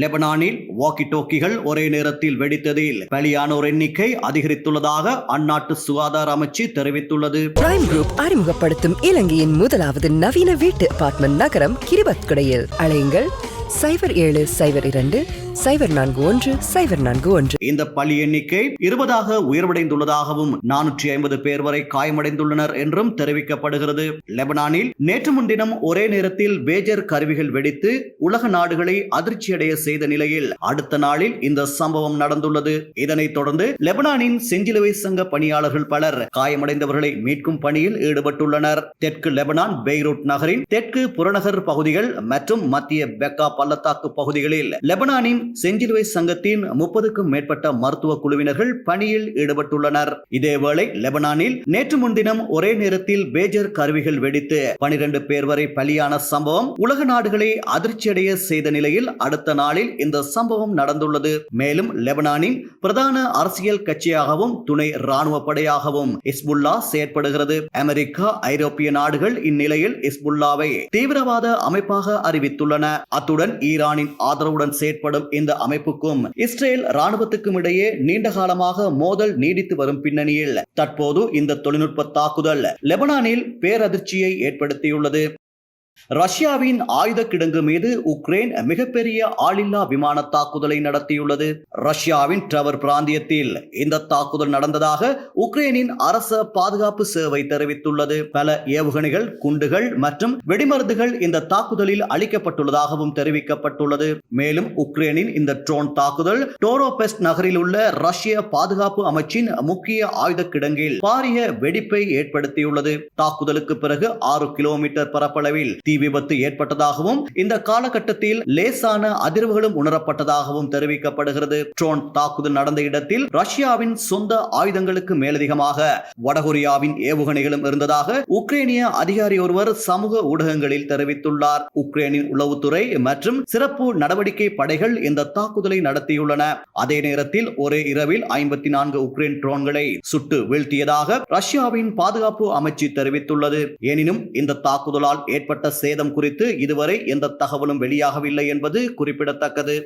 லெபனானில் வாக்கி டோக்கிகள் ஒரே நேரத்தில் வெடித்ததில் பலியானோர் எண்ணிக்கை அதிகரித்துள்ளதாக அந்நாட்டு சுகாதார அமைச்சு தெரிவித்துள்ளது. பிரைம் குரூப் அறிமுகப்படுத்தும் இலங்கையின் முதலாவது நவீன வீட்டு அபார்ட்மெண்ட் நகரம் கிரிபத்குடையில். அலையுங்கள். சைபர் ஏழு சைபர் இரண்டு சைபர் நான்கு ஒன்று சைபர் நான்கு ஒன்று. இந்த பலி எண்ணிக்கை இருபதாக உயர்வடைந்துள்ளதாகவும் நானூற்றி ஐம்பது பேர் வரை காயமடைந்துள்ளனர் என்றும் தெரிவிக்கப்படுகிறது. லெபனானில் நேற்று முன்தினம் ஒரே நேரத்தில் பேஜர் கருவிகள் வெடித்து உலக நாடுகளை அதிர்ச்சியடைய செய்த நிலையில் அடுத்த நாளில் இந்த சம்பவம் நடந்துள்ளது. இதனைத் தொடர்ந்து லெபனானின் செஞ்சிலுவை சங்க பணியாளர்கள் பலர் காயமடைந்தவர்களை மீட்கும் பணியில் ஈடுபட்டுள்ளனர். தெற்கு லெபனான் பெய்ரூட் நகரின் தெற்கு புறநகர் பகுதிகள் மற்றும் மத்திய பெக்கா பள்ளத்தாக்கு பகுதிகளில் லெபனானின் செஞ்சிலுவை சங்கத்தின் முப்பதுக்கும் மேற்பட்ட மருத்துவ குழுவினர்கள் பணியில் ஈடுபட்டுள்ளனர். இதேவேளை லெபனானில் நேற்று முன்தினம் ஒரே நேரத்தில் பேஜர் கருவிகள் வெடித்து பனிரெண்டு பேர் வரை பலியான சம்பவம் உலக நாடுகளை அதிர்ச்சியடைய செய்த நிலையில் அடுத்த நாளில் இந்த சம்பவம் நடந்துள்ளது. மேலும் லெபனானின் பிரதான அரசியல் கட்சியாகவும் துணை ராணுவ படையாகவும் இஸ்புல்லா செயற்படுகிறது. அமெரிக்கா ஐரோப்பிய நாடுகள் இந்நிலையில் இஸ்புல்லாவை தீவிரவாத அமைப்பாக அறிவித்துள்ளன. அத்துடன் ஈரானின் ஆதரவுடன் செயற்படும் இந்த அமைப்புக்கும் இஸ்ரேல் ராணுவத்துக்கும் இடையே நீண்ட காலமாக மோதல் நீடித்து வரும் பின்னணியில் தற்போது இந்த தொழில்நுட்ப தாக்குதல் லெபனானில் பேரதிர்ச்சியை ஏற்படுத்தியுள்ளது. ரஷ்யாவின் ஆயுத கிடங்கு மீது உக்ரைன் மிகப்பெரிய ஆளில்லா விமான தாக்குதலை நடத்தியுள்ளது. ரஷ்யாவின் டவர் பிராந்தியத்தில் இந்த தாக்குதல் நடந்ததாக உக்ரைனின் அரச பாதுகாப்பு சேவை தெரிவித்துள்ளது. பல ஏவுகணைகள் குண்டுகள் மற்றும் வெடிமருந்துகள் இந்த தாக்குதலில் அளிக்கப்பட்டுள்ளதாகவும் தெரிவிக்கப்பட்டுள்ளது. மேலும் உக்ரைனின் இந்த ட்ரோன் தாக்குதல் டோரோபெஸ்ட் நகரில் உள்ள ரஷ்ய பாதுகாப்பு அமைச்சின் முக்கிய ஆயுத கிடங்கில் பாரிய வெடிப்பை ஏற்படுத்தியுள்ளது. தாக்குதலுக்கு பிறகு ஆறு கிலோமீட்டர் பரப்பளவில் தீ விபத்து ஏற்பட்டதாகவும் இந்த காலகட்டத்தில் லேசான அதிர்வுகளும் உணரப்பட்டதாகவும் தெரிவிக்கப்படுகிறது. ட்ரோன் தாக்குதல் நடந்த இடத்தில் ரஷ்யாவின் சொந்த ஆயுதங்களுக்கு மேலதிகமாக வடகொரியாவின் ஏவுகணைகளும் இருந்ததாக உக்ரைனிய அதிகாரி ஒருவர் சமூக ஊடகங்களில் தெரிவித்துள்ளார். உக்ரைனின் உளவுத்துறை மற்றும் சிறப்பு நடவடிக்கை படைகள் இந்த தாக்குதலை நடத்தியுள்ளன. அதே நேரத்தில் ஒரே இரவில் ஐம்பத்தி நான்கு உக்ரைன் ட்ரோன்களை சுட்டு வீழ்த்தியதாக ரஷ்யாவின் பாதுகாப்பு அமைச்சு தெரிவித்துள்ளது. எனினும் இந்த தாக்குதலால் ஏற்பட்ட சேதம் குறித்து இதுவரை எந்த தகவலும் வெளியாகவில்லை என்பது குறிப்பிடத்தக்கது.